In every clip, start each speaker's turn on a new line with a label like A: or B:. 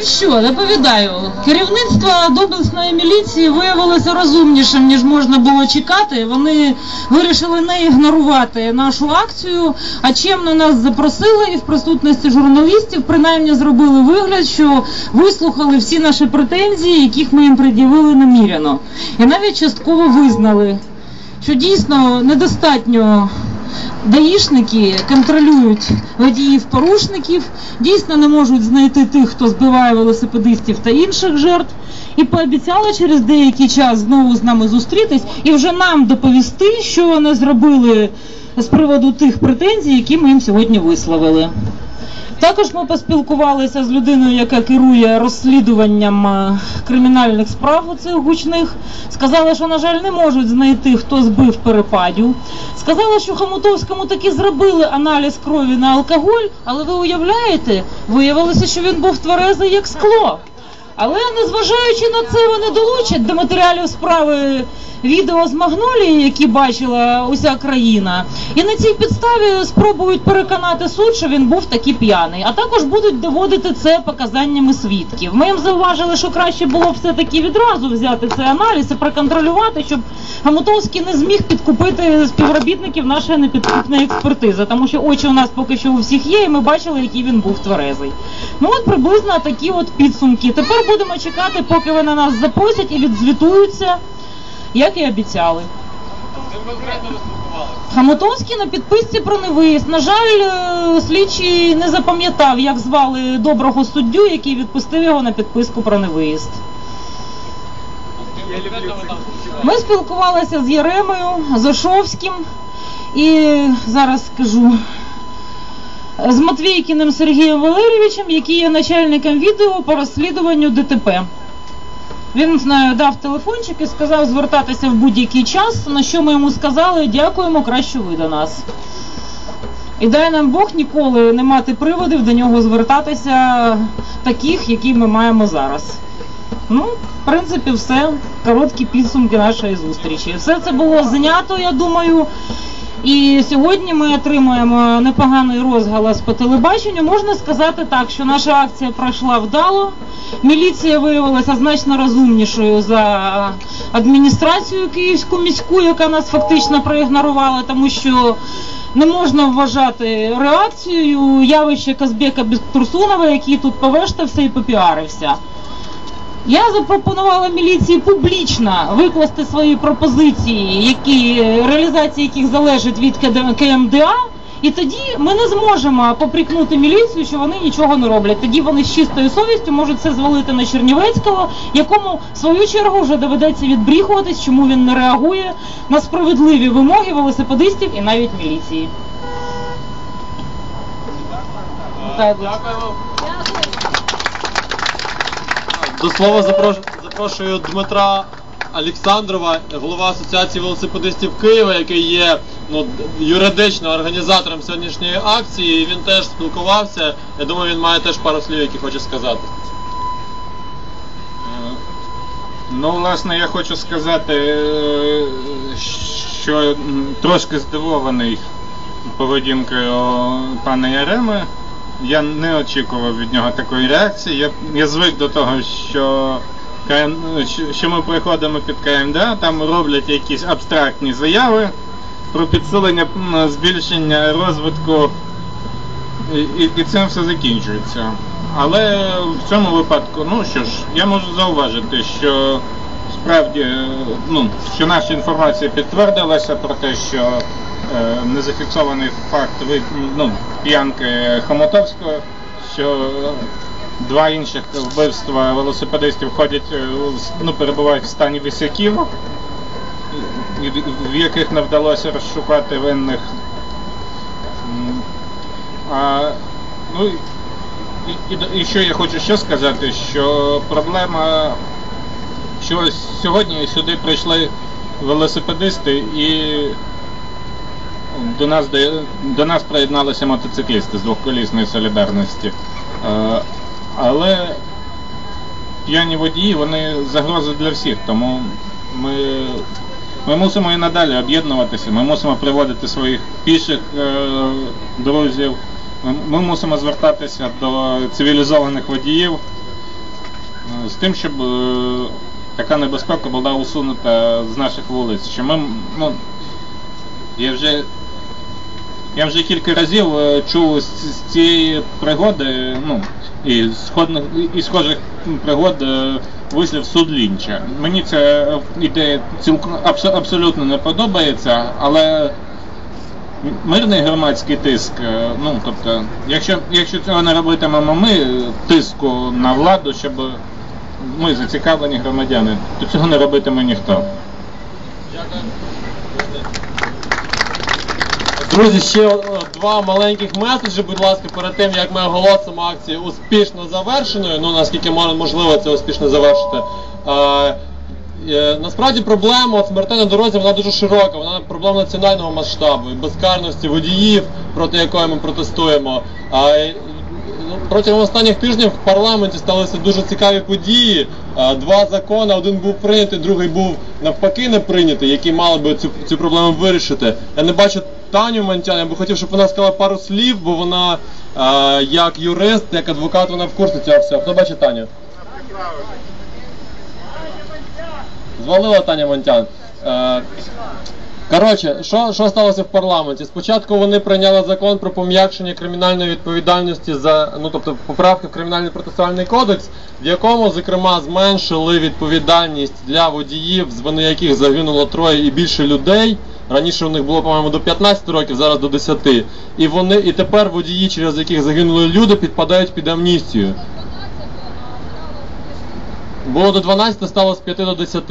A: Ну що, доповідаю. Керівництво доблесної міліції виявилося розумнішим, ніж можна було чекати. Вони вирішили не ігнорувати нашу акцію, а чемно нас запросили і в присутності журналістів принаймні зробили вигляд, що вислухали всі наші претензії, яких ми їм пред'явили наміряно. І навіть частково визнали, що дійсно недостатньо даїшники контролюють водіїв-порушників, дійсно не можуть знайти тих, хто збиває велосипедистів та інших жертв, і пообіцяли через деякий час знову з нами зустрітись і вже нам доповісти, що вони зробили з приводу тих претензій, які ми їм сьогодні висловили. Також ми поспілкувалися з людиною, яка керує розслідуванням е, кримінальних справ у цих гучних. Сказали, що, на жаль, не можуть знайти, хто збив перепадів. Сказали, що Хамутовському таки зробили аналіз крові на алкоголь, але ви уявляєте, виявилося, що він був тверезий як скло. Але незважаючи на це, вони долучать до матеріалів справи відео з Магнолії, які бачила уся країна, і на цій підставі спробують переконати суд, що він був таки п'яний. А також будуть доводити це показаннями свідків. Ми їм зауважили, що краще було б все-таки відразу взяти цей аналіз і проконтролювати, щоб Гамутовський не зміг підкупити співробітників нашої непідкупної експертизи, тому що очі у нас поки що у всіх є, і ми бачили, який він був тверезий. Ну от приблизно такі от підсумки. Тепер будемо чекати, поки вони нас запросять і відзвітуються, як і обіцяли. Хамутовський на підписці про невиїзд. На жаль, е, слідчий не запам'ятав, як звали доброго суддю, який відпустив його на підписку про невиїзд. Ми спілкувалися з Єремою, з і зараз скажу з Матвійкіним Сергієм Валерійовичем, який є начальником відео по розслідуванню ДТП. Він знає, дав телефончик і сказав звертатися в будь-який час, на що ми йому сказали, дякуємо, краще ви до нас. І дай нам Бог ніколи не мати приводів до нього звертатися таких, які ми маємо зараз. Ну, в принципі, все. Короткі підсумки нашої зустрічі. Все це було знято, я думаю. І сьогодні ми отримуємо непоганий розголос по телебаченню. Можна сказати так, що наша акція пройшла вдало. Міліція виявилася значно розумнішою за адміністрацію київську міську, яка нас фактично проігнорувала, тому що не можна вважати реакцією явище Казбека Турсунова, який тут повештався і попіарився. Я запропонувала міліції публічно викласти свої пропозиції, які реалізація яких залежить від КМДА. І тоді ми не зможемо попрікнути міліцію, що вони нічого не роблять. Тоді вони з чистою совістю можуть це звалити на Чернівецького, якому в свою чергу вже доведеться відбріхуватись, чому він не реагує на справедливі вимоги велосипедистів і навіть міліції.
B: Дякуємо. До слова запрошую, Дмитра Олександрова, голова Асоціації велосипедистів Києва, який є ну, юридично організатором сьогоднішньої акції. І він теж спілкувався. Я думаю, він має теж пару слів, які хоче сказати.
C: Е, Ну, власне, я хочу сказати, е, що трошки здивований поведінкою пана Яреми. Я не очікував від нього такої реакції. Я, я звик до того, що, що- ми приходимо під КМДА, там роблять якісь абстрактні заяви про підсилення збільшення розвитку і, і, цим все закінчується. Але в цьому випадку, ну що ж, я можу зауважити, що справді е, ну, що наша інформація підтвердилася про те, що не зафіксований факт ну, п'янки Хомутовського, що два інших вбивства велосипедистів ходять, е, ну, перебувають в стані висяків, в яких не вдалося розшукати винних. А, ну, і, і, і що я хочу ще сказати, що проблема, що сьогодні сюди прийшли велосипедисти і до нас, до, нас приєдналися мотоциклісти з двохколісної солідарності. Е, але п'яні водії, вони загроза для всіх, тому ми, ми мусимо і надалі об'єднуватися, ми мусимо приводити своїх піших е, друзів, Ми- мусимо звертатися до цивілізованих водіїв е, з тим, щоб така небезпека була усунута з наших вулиць. Що ми, ну, я вже я вже кілька разів е, чув з, цієї пригоди, ну, і сходних і схожих пригод е, вислів суд Лінча. Мені ця ідея цілком абсо- абсолютно не подобається, але мирний громадський тиск, е, ну тобто, якщо, якщо цього не робитимемо ми, е, тиску на владу, щоб ми зацікавлені громадяни, то цього не робитиме ніхто.
B: Друзі, ще два маленьких меседжі, будь ласка, перед тим як ми оголосимо акцію успішно завершеною. Ну наскільки можливо це успішно завершити. Е, е, Насправді проблема смертей на дорозі вона дуже широка, вона проблема національного масштабу і безкарності водіїв, проти якої ми протестуємо. Е, Протягом останніх тижнів в парламенті сталися дуже цікаві події. Е, Два закони, один був прийнятий, другий був навпаки не прийнятий, які мали би цю, цю проблему вирішити. Я не бачу Таню Мантян, я би хотів, щоб вона сказала пару слів, бо вона е, як юрист, як адвокат, вона в курсі цього всього. Хто бачить Таню? Звалила Таня Монтян. Е, Коротше, що, що сталося в парламенті? Спочатку вони прийняли закон про пом'якшення кримінальної відповідальності за ну тобто поправки в кримінальний процесуальний кодекс, в якому зокрема зменшили відповідальність для водіїв, з вини яких загинуло троє і більше людей. Раніше у них було, по-моєму, до 15 років, зараз до 10. І вони, і тепер водії, через яких загинули люди, підпадають під амністію. Було до 12, стало з 5 до 10.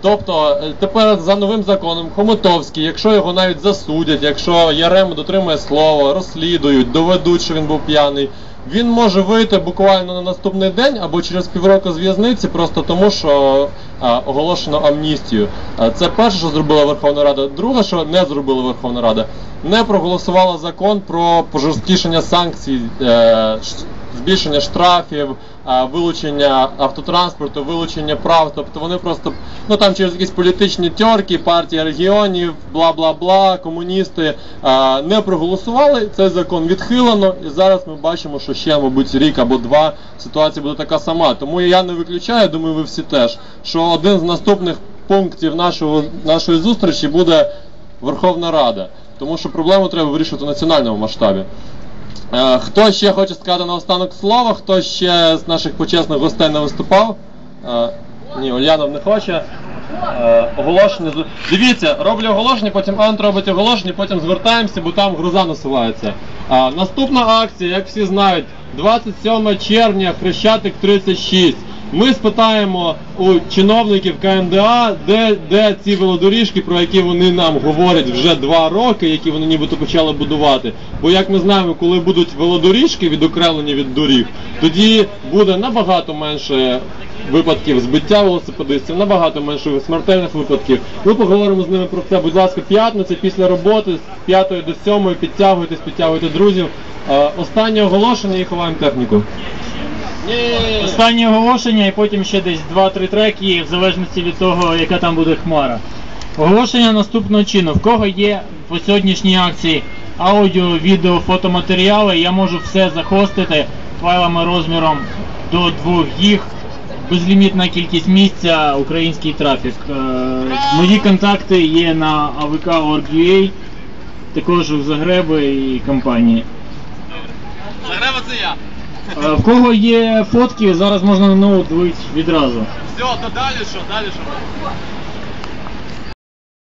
B: Тобто е, тепер за новим законом Хомутовський, якщо його навіть засудять, якщо Ярему дотримує слова, розслідують, доведуть, що він був п'яний, він може вийти буквально на наступний день або через півроку з в'язниці, просто тому що оголошено амністію. Це перше, що зробила Верховна Рада. Друге, що не зробила Верховна Рада, не проголосувала закон про пожорсткішення санкцій. Збільшення штрафів, вилучення автотранспорту, вилучення прав. Тобто вони просто ну там через якісь політичні тьорки, партія регіонів, бла бла бла, комуністи не проголосували. Цей закон відхилено, і зараз ми бачимо, що ще, мабуть, рік або два ситуація буде така сама. Тому я не виключаю, думаю, ви всі теж, що один з наступних пунктів нашого нашої зустрічі буде Верховна Рада. Тому що проблему треба вирішувати в національному масштабі. Е, Хто ще хоче сказати на останок слова? Хто ще з наших почесних гостей не виступав? Е, Ні, Ульянов не хоче. Е, Оголошення. Дивіться, роблю оголошення, потім Ант робить оголошення, потім звертаємося, бо там груза насувається. Наступна акція, як всі знають, 27 червня, Хрещатик 36. Ми спитаємо у чиновників КМДА, де, де ці велодоріжки, про які вони нам говорять вже два роки, які вони нібито почали будувати. Бо як ми знаємо, коли будуть велодоріжки відокремлені від доріг, тоді буде набагато менше випадків збиття велосипедистів, набагато менше смертельних випадків. Ми поговоримо з ними про це. Будь ласка, п'ятниця після роботи з 5 до 7 підтягуйтесь, підтягуйте друзів. Е, Останнє оголошення і ховаємо техніку.
D: Останнє оголошення і потім ще десь 2-3 треки, в залежності від того, яка там буде хмара. Оголошення наступного чину. В кого є по сьогоднішній акції аудіо, відео, фотоматеріали, я можу все захостити файлами розміром до 2 гіг. Безлімітна кількість місця, український трафік. Е, Мої контакти є на avk.org.ua, також у Загреби і компанії.
B: Загреба це я.
D: Е, В кого є фотки, зараз можна на ноут дивитися відразу.
B: Все, то далі що, далі що?